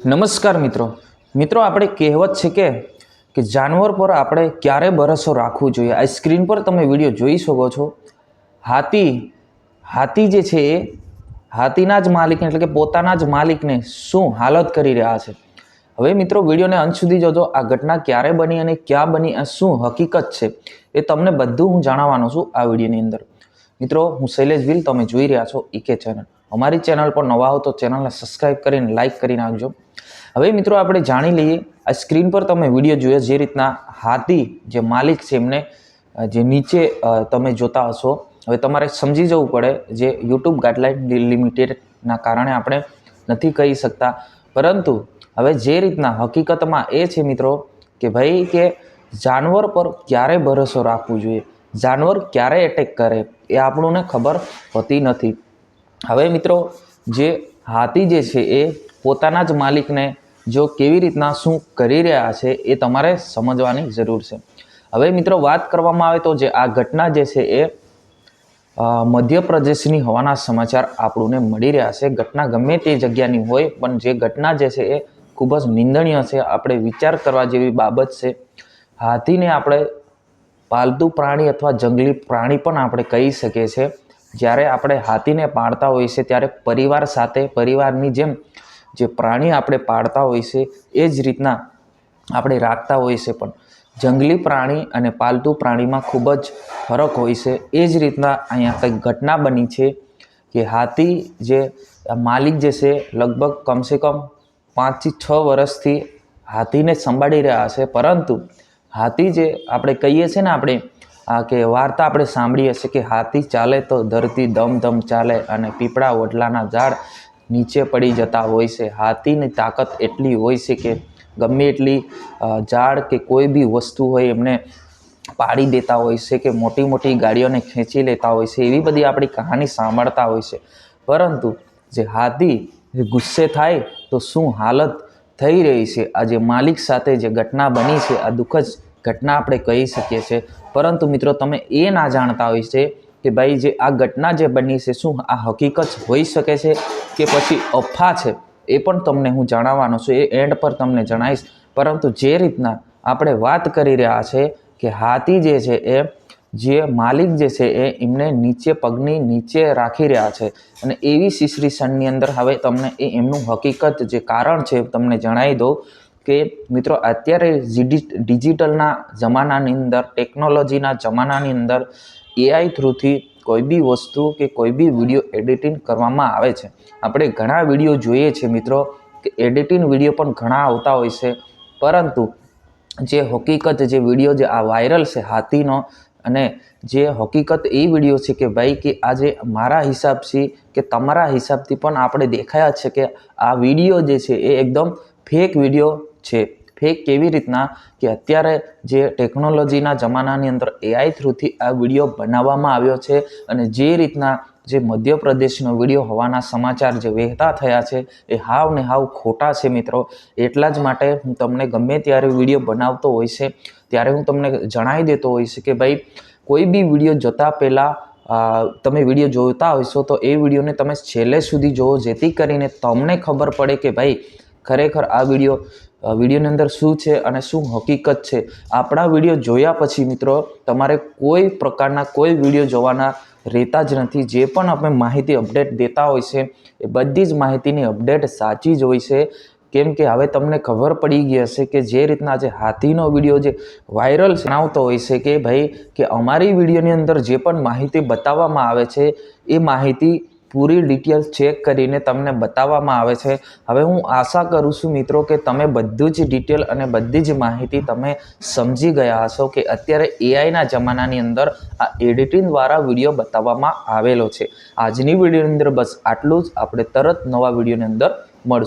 નમસ્કાર મિત્રો. મિત્રો, આપણે કહેવત છે કે કે જાનવર પર આપણે ક્યારે ભરોસો રાખવો જોઈએ? આ સ્ક્રીન પર તમે વીડિયો જોઈ શકો છો. હાથી હાથી જે છે એ હાથીના જ માલિકને, એટલે કે પોતાના જ માલિકને શું હાલત કરી રહ્યા છે? હવે મિત્રો, વિડીયોને અંત સુધી જોજો. આ ઘટના ક્યારે બની અને ક્યાં બની આ શું હકીકત છે, એ તમને બધું હું જણાવવાનો છું આ વિડીયોની અંદર. મિત્રો, હું શૈલેષ વિલ તમે જોઈ રહ્યા છો ઈકે ચેનલ. અમારી ચેનલ પર નવા હો તો ચેનલને સબસ્ક્રાઈબ કરીને લાઇક કરી નાખજો. હવે મિત્રો આપણે જાણી લઈએ, આ સ્ક્રીન પર તમે વીડિયો જોયો જે રીતના હાથી જે માલિક છે એમને જે નીચે તમે જોતા હશો. હવે તમારે સમજી જવું પડે જે યુટ્યુબ ગાઈડલાઇન લિમિટેડના કારણે આપણે નથી કહી શકતા. પરંતુ હવે જે રીતના હકીકતમાં એ છે મિત્રો કે ભાઈ કે જાનવર પર ક્યારે ભરોસો રાખવો જોઈએ? જાનવર ક્યારે એટેક કરે? એ આપણને ખબર હોતી નથી. હવે મિત્રો, જે હાથી જે છે એ પોતાના જ માલિકને જો કેવી રીતના શું કરી રહ્યા છે એ તમારે સમજવાની જરૂર છે. હવે મિત્રો, વાત કરવામાં આવે તો જે આ ઘટના જે છે એ મધ્યપ્રદેશની હોવાના સમાચાર આપણને મળી રહ્યા છે. ઘટના ગમે તે જગ્યાની હોય, પણ જે ઘટના જે છે એ ખૂબ જ નિંદનીય છે. આપણે વિચાર કરવા જેવી બાબત છે. હાથીને આપણે પાલતુ પ્રાણી અથવા જંગલી પ્રાણી પણ આપણે કહી શકીએ છીએ. જ્યારે આપણે હાથીને પાળતા હોઈએ છીએ ત્યારે પરિવાર સાથે, પરિવારની જેમ જે પ્રાણી આપણે પાળતા હોઈએ છીએ એ જ રીતના આપણે રાખતા હોઈએ છીએ પણ જંગલી પ્રાણી અને પાલતુ પ્રાણીમાં ખૂબ જ ફરક હોય છે. એ જ રીતના અહીંયા કંઈક ઘટના બની છે કે હાથી જે માલિક જે છે, લગભગ કમસે કમ પાંચથી છ વર્ષથી હાથીને સંભાળી રહ્યા છે. પરંતુ હાથી જે આપણે કહીએ છીએ ને આપણે આ કે વાર્તા આપણે સાંભળીએ છીએ કે હાથી ચાલે તો ધરતી ધમ ધમ ચાલે અને પીપળા વડલાના ઝાડ નીચે પડી જતા હોય છે. હાથીની તાકાત એટલી હોય છે કે ગમે એટલી ઝાડ કે કોઈ બી વસ્તુ હોય એમને પાડી દેતા હોય છે કે મોટી મોટી ગાડીઓને ખેંચી લેતા હોય છે, એવી બધી આપણી કહાની સાંભળતા હોય છે. પરંતુ જે હાથી ગુસ્સે થાય તો શું હાલત થઈ રહી છે? આ જે માલિક સાથે જે ઘટના બની છે, આ દુઃખદ ઘટના આપણે કહી શકીએ છીએ. પરંતુ મિત્રો, તમે એ ના જાણતા હોય છે કે ભાઈ, જે આ ઘટના જે બની છે, શું આ હકીકત હોઈ શકે છે કે પછી અફવા છે? એ પણ તમને હું જણાવવાનો છું. એ એન્ડ પર તમને જણાવીશ. પરંતુ જે રીતના આપણે વાત કરી રહ્યા છે કે હાથી જે છે એ, જે માલિક જે છે એ એમને નીચે પગની નીચે રાખી રહ્યા છે. અને એવી સિચ્યુએશનની અંદર હવે તમને એ એમનું હકીકત જે કારણ છે તમને જણાવી દઉં. કે મિત્રો અત્યારે ડિજિટલના જમાનાની અંદર, ટેકનોલોજીના જમાનાની અંદર એઆઈ થ્રુથી કોઈ બી વસ્તુ કે કોઈ બી વીડિયો એડિટિંગ કરવામાં આવે છે. આપણે ઘણા વીડિયો જોઈએ છીએ મિત્રો કે એડિટિંગ વીડિયો પણ ઘણા આવતા હોય છે. પરંતુ જે હકીકત જે વીડિયો જે આ વાયરલ છે હાથીનો અને જે હકીકત એ વીડિયો છે કે ભાઈ કે આજે મારા હિસાબથી કે તમારા હિસાબથી પણ આપણે દેખાયા છે કે આ વીડિયો જે છે એ એકદમ ફેક વીડિયો છે. ફેક કેવી રીતના કે અત્યારે જે ટેકનોલોજીના જમાનાની અંદર એઆઈ થ્રુથી આ વીડિયો બનાવવામાં આવ્યો છે અને જે રીતના જે મધ્યપ્રદેશનો વીડિયો હોવાના સમાચાર જે વહેતા થયા છે એ હાવ ને હાવ ખોટા છે મિત્રો. એટલા જ માટે હું તમને ગમે ત્યારે વીડિયો બનાવતો હોય છે, ત્યારે હું તમને જણાવી દેતો છે કે ભાઈ, કોઈ બી વીડિયો જોતા પહેલાં તમે વીડિયો જોતા હોઈશો તો એ વિડીયોને તમે છેલ્લે સુધી જોવો જેથી કરીને તમને ખબર પડે કે ભાઈ, ખરેખર આ વીડિયો વિડીયોની અંદર શું છે અને શું હકીકત છે, આપણા વીડિયો જોયા પછી મિત્રો, તમારે કોઈ પ્રકારના કોઈ વીડિયો જોવાના રહેતા જ નથી. જે પણ આપણે માહિતી અપડેટ દેતા હોય છે, એ બધી જ માહિતીની અપડેટ સાચી જ હોય છે. કેમ કે હવે તમને ખબર પડી ગઈ હશે કે જે રીતના જે હાથીનો વીડિયો જે વાયરલ જણાવતો હોય છે કે ભાઈ, કે અમારી વિડીયોની અંદર જે પણ માહિતી બતાવવામાં આવે છે, એ માહિતી પૂરી ડિટેલ્સ ચેક કરીને તમને બતાવવામાં આવે છે. હવે હું આશા કરું છું મિત્રો કે તમે બધું જ ડિટેલ અને બધી જ માહિતી તમે સમજી ગયા હશો કે અત્યારે એઆઈના જમાનાની અંદર આ એડિટિંગ દ્વારા વીડિયો બતાવવામાં આવેલો છે. આજની વિડીયોની અંદર બસ આટલું જ. આપણે તરત નવા વિડીયોની અંદર મળશું.